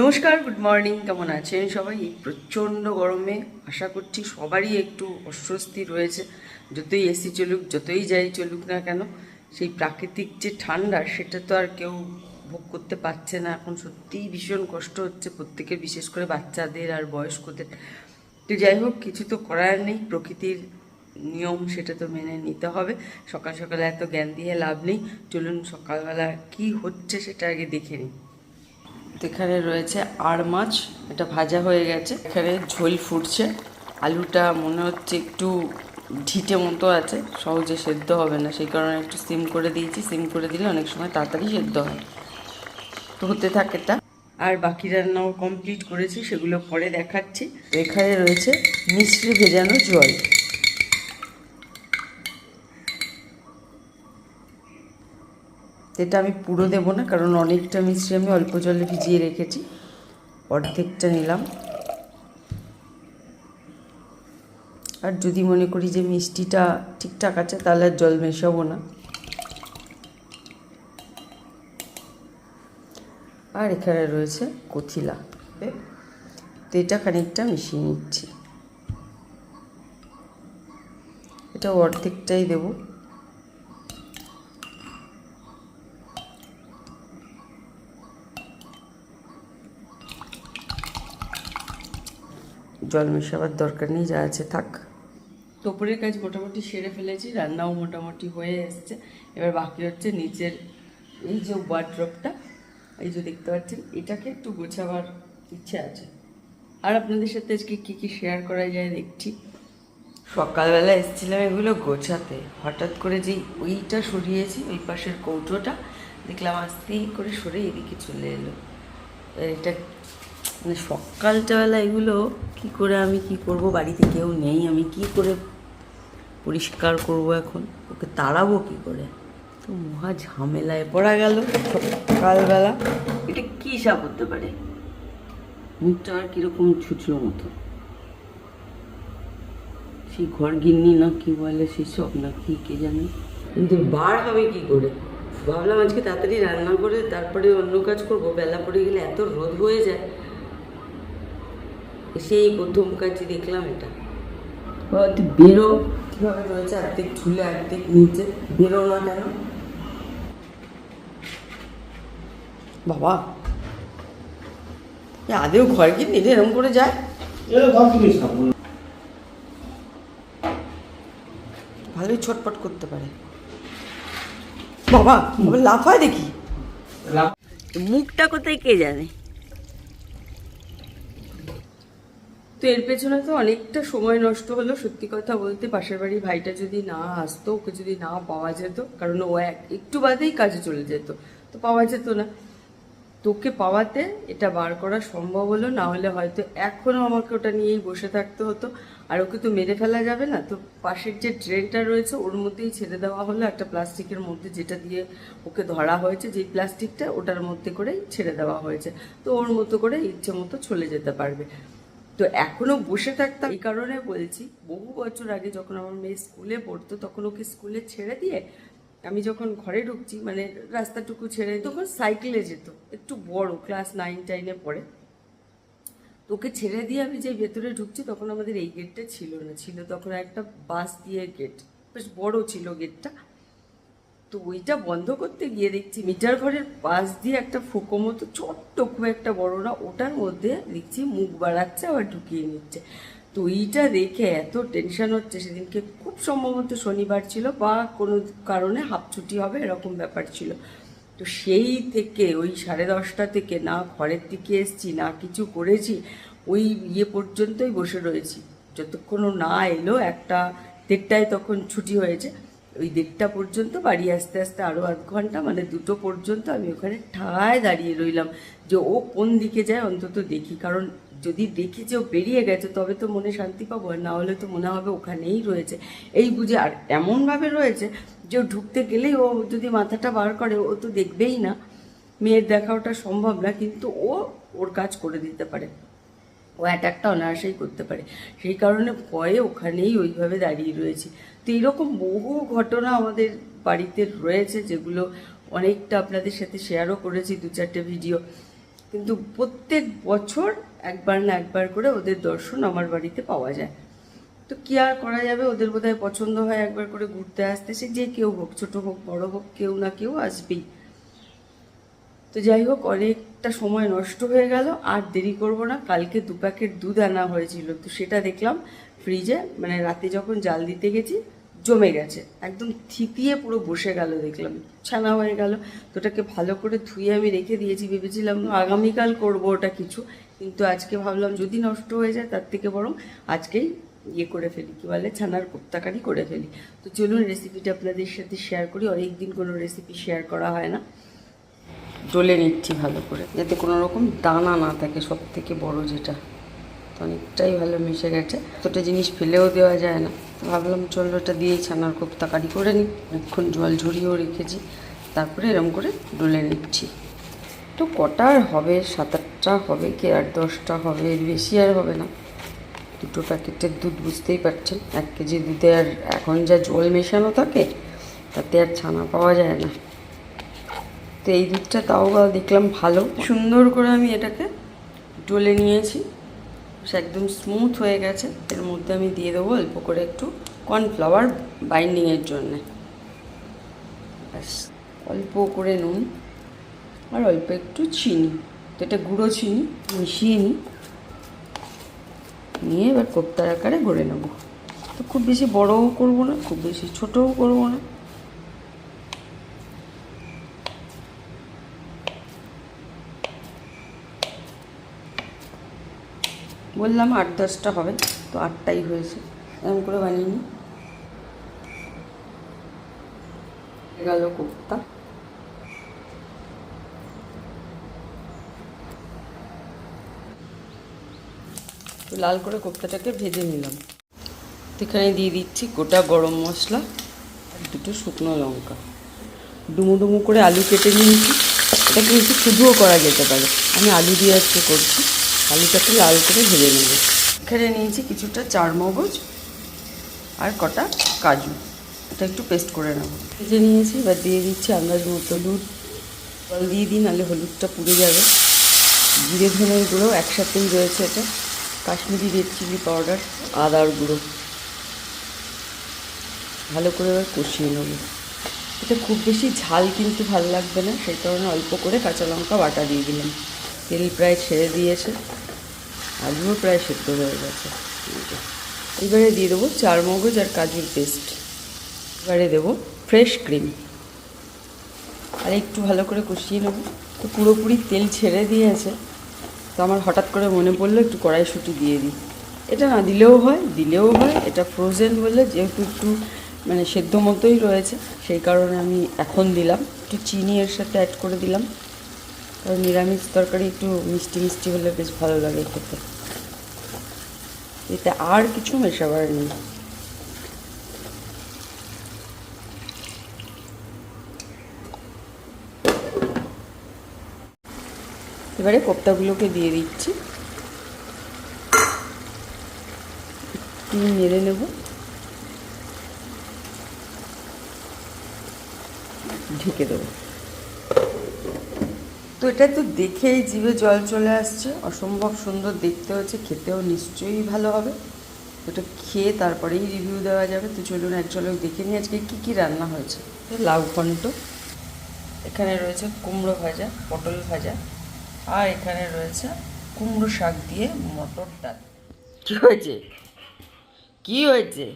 নমস্কার good morning কেমন আছেন সবাই? এই প্রচণ্ড গরমে আশা করছি সবারই একটু অস্বস্তি রয়েছে। যতই এসি চলুক, যতই যাই চলুক না কেন, সেই প্রাকৃতিক যে ঠান্ডা, সেটা তো আর কেউ ভোগ করতে পারছে না। এখন সত্যিই ভীষণ কষ্ট হচ্ছে প্রত্যেকের বিশেষ করে বাচ্চাদের আর বয়স্কদের। তো যাই হোক, কিছু তো করার নেই, প্রকৃতির নিয়ম সেটা তো মেনে নিতে হবে। সকাল সকালে এত জ্ঞান দিয়ে লাভ নেই। চলুন সকালবেলা কি হচ্ছে সেটা আগে দেখে নিই। এখানে রয়েছে আর মাছ, এটা ভাজা হয়ে গেছে। এখানে ঝোল ফুটছে। আলুটা মনে হচ্ছে একটু ঢিটে মতো আছে, সহজে সেদ্ধ হবে না। সেই কারণে একটু সিম করে দিয়েছি। সিম করে দিলে অনেক সময় তাড়াতাড়ি সেদ্ধ হয়। তো হতে থাকে তা আর বাকি রান্নাও কমপ্লিট করেছি, সেগুলো পরে দেখাচ্ছি। এখানে রয়েছে মিশ্রি ভেজানো জল। এটা আমি পুরো দেব না, কারণ অনেকটা মিশ্রি আমি অল্প জলে ভিজিয়ে রেখেছি। অর্ধেকটা নিলাম। আর যদি মনে করি যে মিষ্টিটা ঠিকঠাক আছে, তাহলে আর জল মেশাবো না। আর এখানে রয়েছে কথিলা তো এটা খানিকটা মিশিয়ে নিচ্ছি। এটা অর্ধেকটাই দেবো। জল মেশাবার দরকার নেই, যা আছে থাক। দুপুরের কাজ মোটামুটি সেরে ফেলেছি, রান্নাও মোটামুটি হয়ে এসছে। এবার বাকি হচ্ছে নিচের এই যে ওয়ার্ড্রপটা এই যে দেখতে পাচ্ছেন, এটাকে একটু গোছাবার ইচ্ছে আছে। আর আপনাদের সাথে আজকে কী কী শেয়ার করা যায় দেখছি। সকালবেলা এসেছিলাম এগুলো গোছাতে। হঠাৎ করে যেই ওইটা সরিয়েছি, ওই পাশের কৌটোটা, দেখলাম আস্তেই করে সরে এদিকে চলে এলো। এটা মানে সকালটাবেলা এগুলো কি করে আমি কি করব? বাড়িতে কেউ নেই, আমি কি করে পরিষ্কার করব এখন? ওকে তাড়াবো কি করে? তো মহা ঝামেলায় পড়া গেল সকালবেলা। এটা কী সাপ হতে পারে? মুখটা আর কীরকম ছুচলো মতো। সেই ঘর গিন্নি না কি বলে, সেই সব না কি, কে জানে? কিন্তু বার হবে কি করে? ভাবলাম আজকে তাড়াতাড়ি রান্না করে তারপরে অন্য কাজ করব, বেলা পড়ে গেলে এত রোদ হয়ে যায়। সেই প্রথম কাজই দেখলাম এটা। তুই বেরো। কীভাবে রয়েছে অর্ধেক ঝুলে অর্ধেক নিচে। বেরো না কেন? বাবা। আদেও ঘর কি নিজে এরকম করে যায়। ভালোই ছটপট করতে পারে। বাবা বাবা লাফায় দেখি। মুখটা কোথায় কে জানে? তো এর পেছনে তো অনেকটা সময় নষ্ট হলো, সত্যি কথা বলতে পাশের বাড়ি ভাইটা যদি না আসতো, ওকে যদি না পাওয়া যেত, কারণ ও এক, একটু বাদেই কাজে চলে যেত, তো পাওয়া যেত না। তোকে পাওয়াতে এটা বার করা সম্ভব হলো, না হলে হয়তো এখনও আমাকে ওটা নিয়েই বসে থাকতে হতো, আর ওকে তো মেরে ফেলা যাবে না। তো পাশের যে ট্রেনটা রয়েছে, ওর মধ্যেই ছেড়ে দেওয়া হলো, একটা প্লাস্টিকের মধ্যে যেটা দিয়ে ওকে ধরা হয়েছে, যেই প্লাস্টিকটা ওটার মধ্যে করেই ছেড়ে দেওয়া হয়েছে, তো ওর মতো করে ইচ্ছে মতো চলে যেতে পারবে। তো এখনও বসে থাকতাম। এই কারণে বলছি, বহু বছর আগে যখন আমার মেয়ে স্কুলে পড়তো, তখন ওকে স্কুলে ছেড়ে দিয়ে আমি যখন ঘরে ঢুকছি মানে রাস্তাটুকু ছেড়ে তখন সাইকেলে যেত। একটু বড় ক্লাস নাইন টাইনে পড়ে। তোকে ছেড়ে দিয়ে আমি যে ভেতরে ঢুকছি, তখন আমাদের এই গেটটা ছিল না। ছিল তখন একটা বাস দিয়ে গেট বেশ বড় ছিল গেটটা তো ওইটা বন্ধ করতে গিয়ে দেখছি মিটার ঘরের পাশ দিয়ে একটা ফোকো মতো ছোট্ট খুব একটা বড় না, ওটার মধ্যে দেখছি মুখ বাড়াচ্ছে আবার ঢুকিয়ে নিচ্ছে। তো ওইটা দেখে এত টেনশন হচ্ছে, সেদিনকে খুব সম্ভবত শনিবার ছিল বা কোনো কারণে হাফ ছুটি হবে এরকম ব্যাপার ছিল। তো সেই থেকে ওই সাড়ে দশটা থেকে না ঘরের দিকে এসছি, না কিছু করেছি, ওই ইয়ে পর্যন্তই বসে রয়েছি। যতক্ষণ না এলো একটা দেড়টায় তখন ছুটি হয়েছে। ওই দেড়টা পর্যন্ত বাড়ি আসতে আসতে আরও আধ ঘণ্টা মানে দুটো পর্যন্ত আমি ওখানে ঠায় দাঁড়িয়ে রইলাম যে ও কোন দিকে যায় অন্তত দেখি। কারণ যদি দেখি যে ও বেরিয়ে গেছে, তবে তো মনে শান্তি পাবো আর না হলে তো মনে হবে ওখানেই রয়েছে। এই বুঝে আর এমনভাবে রয়েছে যে ও ঢুকতে গেলেই ও যদি মাথাটা বার করে, ও তো দেখবেই না। মেয়ের দেখা ওটা সম্ভব না, কিন্তু ও ওর কাজ করে দিতে পারে। ও অ্যাটাকটা অনায়াসেই করতে পারে। সেই কারণে ভয়ে ওখানেই ওইভাবে দাঁড়িয়ে রয়েছি। তো এইরকম বহু ঘটনা আমাদের বাড়িতে রয়েছে, যেগুলো অনেকটা আপনাদের সাথে শেয়ারও করেছি দু চারটে ভিডিও কিন্তু প্রত্যেক বছর একবার না একবার করে ওদের দর্শন আমার বাড়িতে পাওয়া যায়। তো কী আর করা যাবে? ওদের বোধহয় পছন্দ হয় একবার করে ঘুরতে আসতে। সে যে কেউ হোক, ছোট হোক, বড় হোক, কেউ না কেউ আসবেই। তো যাই হোক, অনেকটা সময় নষ্ট হয়ে গেল। আর দেরি করব না। কালকে দু প্যাকেট দুধ আনা হয়েছিল, তো সেটা দেখলাম। ফ্রিজে মানে রাতে যখন জাল দিতে গেছি, জমে গেছে। একদম থিতিয়ে পুরো বসে গেল, দেখলাম। ছানা হয়ে গেল। তো ওটাকে ভালো করে ধুয়ে আমি রেখে দিয়েছি। ভেবেছিলাম আগামীকাল করব ওটা কিছু। কিন্তু আজকে ভাবলাম, যদি নষ্ট হয়ে যায়, তার থেকে বরং আজকেই ইয়ে করে ফেলি। কী বলে? ছানার কোপ্তাকারি করে ফেলি। তো চলুন রেসিপিটা আপনাদের সাথে শেয়ার করি। অনেক দিন কোনো রেসিপি শেয়ার করা হয় না। ডলে নিচ্ছি ভালো করে। যাতে কোনো রকম দানা না থাকে সব থেকে বড় যেটা। অনেকটাই ভালো মিশে গেছে। এতটা জিনিস ফেলেও দেওয়া যায় না। ভাবলাম, চলো ওটা দিয়েই ছানার কোপ্তা কারি করে নিই। অনেকক্ষণ জল ঝরিয়েও রেখেছি। তারপরে এরম করে ডলে নিচ্ছি। তো কটা আর হবে? সাত আটটা হবে কি আর? দশটা হবে? এর বেশি আর হবে না। দুটো প্যাকেটের দুধ বুঝতেই পারছেন, এক কেজি দুধে আর এখন যা জল মেশানো থাকে, তাতে আর ছানা পাওয়া যায় না। তো এই দুধটা তাও দেখলাম ভালো। সুন্দর করে আমি এটাকে ডলে নিয়েছি। সে একদম স্মুথ হয়ে গেছে। এর মধ্যে আমি দিয়ে দেবো অল্প করে একটু কর্নফ্লাওয়ার বাইন্ডিংয়ের জন্যে। ব্যাস, অল্প করে নুন আর অল্প একটু চিনি। তো এটা গুঁড়ো চিনি, মিশিয়ে নিই। নিয়ে এবার কোপ্তার আকারে গড়ে নেব। তো খুব বেশি বড়ও করব না, খুব বেশি ছোটও করব না। বললাম আট দশটা হবে, তো আটটাই হয়েছে। এরকম করে বানিয়ে নিই। গেল কোপ্তা। তো লাল করে কোপ্তাটাকে ভেজে নিলাম। এখানে দিয়ে দিচ্ছি গোটা গরম মশলা আর দুটো শুকনো লঙ্কা। ডুমো ডুমো করে আলু কেটে নিয়েছি। এটা কিন্তু শুধুও করা যেতে পারে। আমি আলু দিয়ে আজকে করছি। আলুটাকে লাল করে ভেজে নেব। এখানে নিয়েছি কিছুটা চার মগজ আর কটা কাজু। এটা একটু পেস্ট করে নেব। ভেজে নিয়েছি, এবার দিয়ে দিচ্ছি আন্দাজ মতো হলুদ জল দিয়ে দিই, নাহলে হলুদটা পুড়ে যাবে। জিরে ধনের গুঁড়ো একসাথেই রয়েছে এটা। কাশ্মীরি রেড চিলি পাউডার আদার গুঁড়ো। ভালো করে এবার কষিয়ে নেব। এটা খুব বেশি ঝাল কিন্তু ভালো লাগবে না, সেই কারণে অল্প করে কাঁচা লঙ্কা বাটা দিয়ে দিলাম। তেল প্রায় ছেড়ে দিয়েছে। আলুও প্রায় সেদ্ধ হয়ে গেছে। এবারে দিয়ে দেবো চার মগজ আর কাজুর পেস্ট। এবারে দেবো ফ্রেশ ক্রিম। আর একটু ভালো করে কষিয়ে নেব। তো পুরোপুরি তেল ছেড়ে দিয়েছে। তো আমার হঠাৎ করে মনে পড়ল একটু কড়াইশুঁটি দিয়ে দিই। এটা না দিলেও হয় দিলেও হয়, এটা ফ্রোজেন বলে যেহেতু একটু মানে সেদ্ধ মতোই রয়েছে, সেই কারণে আমি এখন দিলাম। একটু চিনি এর সাথে অ্যাড করে দিলাম। কারণ নিরামিষ তরকারি একটু মিষ্টি মিষ্টি হলে বেশ ভালো লাগে খেতে। এতে আর কিছু মেশাবার নেই। এবারে কোপ্তাগুলোকে দিয়ে দিচ্ছি। একটু নেড়ে নেব। ঢেকে দেবো। তো এটা তো দেখেই জিভে জল চলে আসছে। অসম্ভব সুন্দর দেখতে হচ্ছে খেতেও নিশ্চয়ই ভালো হবে। ওটা খেয়ে তারপরেই রিভিউ দেওয়া যাবে। তো চলুন এক ঝলক দেখে নিই আজকে কী কী রান্না হয়েছে। লাউ ঘন্ট, এখানে রয়েছে কুমড়ো ভাজা, পটল ভাজা, আর এখানে রয়েছে কুমড়ো শাক দিয়ে মটর ডাল। কি হয়েছে? কি হয়েছে?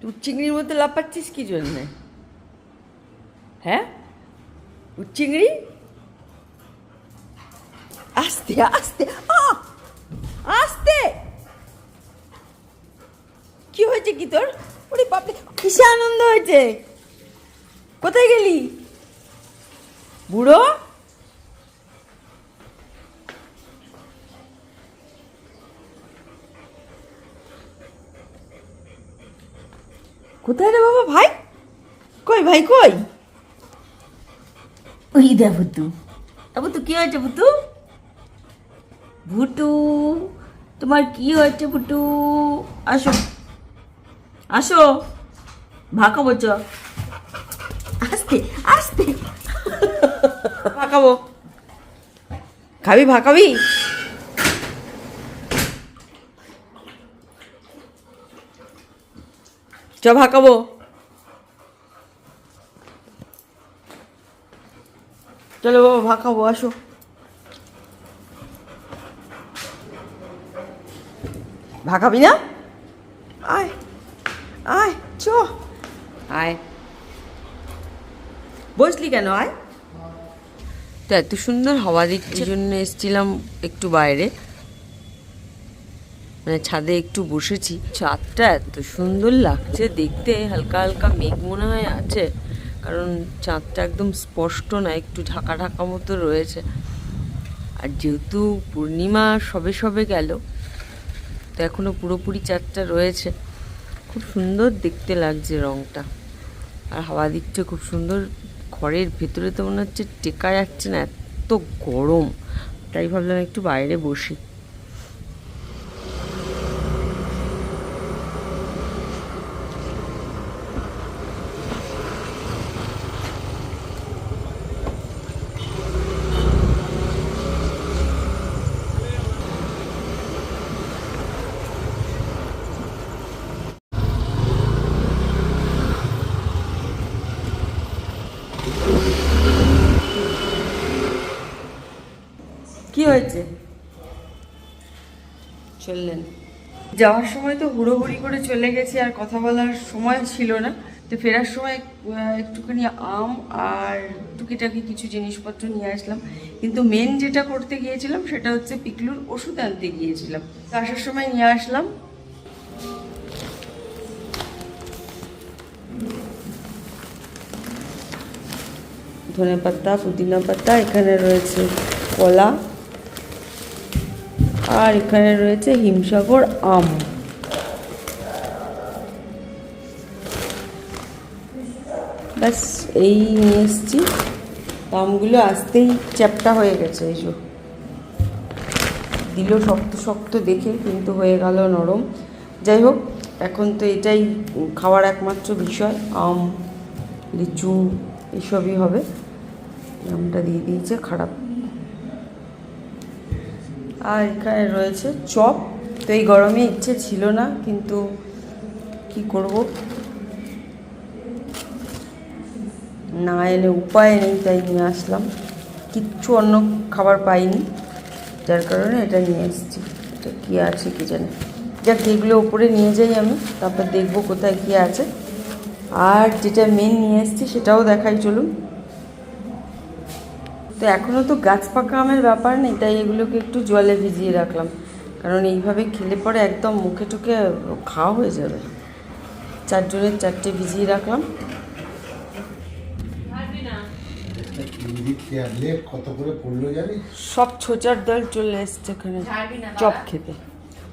তুই চিংড়ির মধ্যে লাপাচ্ছিস কি জন্যে? হ্যাঁ চিংড়ি আস্তে আস্তে! আস্তে! কি হয়েছে কি তোর? ওরে বাপরে, কিসে আনন্দ হয়েছে? কোথায় গেলি? বুড়ো? কোথায় রে বাবা ভাই? কই ভাই, কই? ওই দে ভুতু। ভুতু কি হয়েছে ভুতু? ভুটু তোমার কি হয়েছে ভুটু আসো। আসো। বলছ আস্তে আস্তে। ভাকাবো খাবি। ভাকাবি চ ভাকাবো চলো বাবা ভাকাবো আসো। ভাকাবি না? আয় আয় চ। আয়। বসলি কেন আয়। তো এত সুন্দর হাওয়া দিচ্ছে। জন্য এসেছিলাম একটু বাইরে। মানে ছাদে একটু বসেছি। ছাদটা এত সুন্দর লাগছে। দেখতে হালকা হালকা মেঘ মনে হয় আছে। কারণ চাঁদটা একদম স্পষ্ট না, একটু ঢাকা ঢাকা মতো রয়েছে। আর যেহেতু পূর্ণিমা সবে সবে গেল, তো এখনও পুরোপুরি চাঁদটা রয়েছে। খুব সুন্দর দেখতে লাগছে রংটা। আর হাওয়া দিচ্ছে খুব সুন্দর। ঘরের ভেতরে তো মনে হচ্ছে টেকা যাচ্ছে না, এত গরম। তাই ভাবলাম একটু বাইরে বসি। হয়েছে? চললেন। যাওয়ার সময় তো হুড়োহুড়ি করে চলে গেছি আর কথা বলার সময় ছিল না। তো ফেরার সময় একটুখানি আম আর টুকিটাকি কিছু জিনিসপত্র নিয়ে আসলাম। কিন্তু মেন যেটা করতে গিয়েছিলাম সেটা হচ্ছে পিকলুর ওষুধ আনতে গিয়েছিলাম। তো আসার সময় নিয়ে আসলাম। ধনে পাতা পুদিনা পাতা এখানে রয়েছে কলা। আর এখানে রয়েছে হিমসাগর আম। ব্যাস, এই নিয়ে এসছি। আমগুলো আসতেই চ্যাপটা হয়ে গেছে, এই দিল শক্ত শক্ত দেখে, কিন্তু হয়ে গেল নরম। যাই হোক, এখন তো এটাই খাওয়ার একমাত্র বিষয়, আম, লিচু, এসবই হবে। আমটা দিয়ে দিয়েছে, খারাপ আর এখানে রয়েছে চপ। তো এই গরমে ইচ্ছে ছিল না, কিন্তু কি করব? না এলে উপায় নেই, তাই নিয়ে আসলাম। কিচ্ছু অন্য খাবার পাইনি, যার কারণে এটা নিয়ে এসেছি। এটা কী আছে কি জানি। যাক এগুলো ওপরে নিয়ে যাই আমি, তারপর দেখব কোথায় কী আছে। আর যেটা মেন নিয়ে এসেছি সেটাও দেখাই, চলুন। তো এখনও তো গাছ পাকা আমের ব্যাপার নেই, তাই এগুলোকে একটু জলে ভিজিয়ে রাখলাম। কারণ এইভাবে খেলে পরে একদম মুখে টুকে খাওয়া হয়ে যাবে। চারজনের চারটে ভিজিয়ে রাখলাম। সব ছোচার দল চলে এসছে এখানে, চপ খেতে।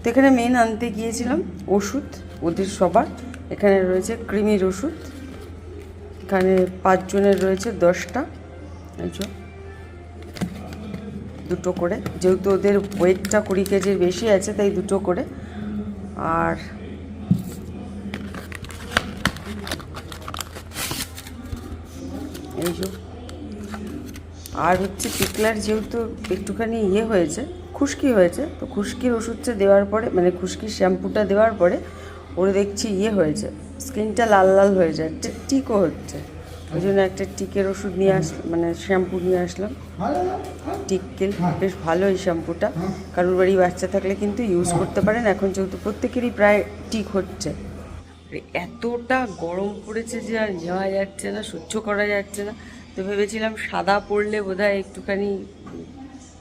তো এখানে মেন আনতে গিয়েছিলাম ওষুধ, ওদের সবার। এখানে রয়েছে ক্রিমির ওষুধ। এখানে পাঁচজনের রয়েছে দশটা। যে দুটো করে। যেহেতু ওদের ওয়েটটা কুড়ি কেজির বেশি আছে, তাই দুটো করে। আর এই আর হচ্ছে পিকলার যেহেতু একটুখানি ইয়ে হয়েছে, খুশকি হয়েছে, তো খুশকির ওষুধটা দেওয়ার পরে মানে খুশকির শ্যাম্পুটা দেওয়ার পরে, ওর দেখছি ইয়ে হয়েছে, স্কিনটা লাল লাল হয়ে যাচ্ছে টিকও হচ্ছে। ওই জন্য একটা টিকের ওষুধ নিয়ে আস মানে শ্যাম্পু নিয়ে আসলাম। টিকেল বেশ ভালো এই শ্যাম্পুটা। কারোর বাড়ি বাচ্চা থাকলে কিন্তু ইউজ করতে পারেন। এখন যেহেতু প্রত্যেকেরই প্রায় টিক হচ্ছে। এতটা গরম পড়েছে যে আর নেওয়া যাচ্ছে না, সহ্য করা যাচ্ছে না। তো ভেবেছিলাম সাদা পরলে বোধহয় একটুখানি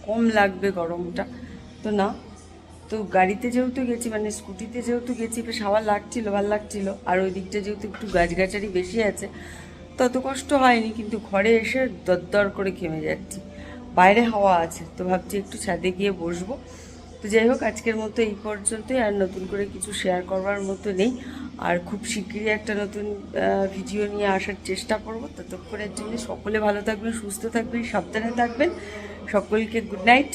কম লাগবে গরমটা। তো না, তো গাড়িতে যেহেতু গেছি মানে স্কুটিতে যেহেতু গেছি, বেশ হাওয়া লাগছিল, ভালো লাগছিল। আর ওই দিকটা যেহেতু একটু গাছগাছালি বেশি আছে তত কষ্ট হয়নি, কিন্তু ঘরে এসে দরদর করে ঘেমে যাচ্ছি। বাইরে হাওয়া আছে, তো ভাবছি একটু ছাদে গিয়ে বসবো। তো যাই হোক, আজকের মতো এই পর্যন্তই, আর নতুন করে কিছু শেয়ার করবার মতো নেই। আর খুব শিগগিরই একটা নতুন ভিডিও নিয়ে আসার চেষ্টা করব। ততক্ষণের জন্য সকলে ভালো থাকবেন, সুস্থ থাকবেন, সাবধানে থাকবেন। সকলকে গুড নাইট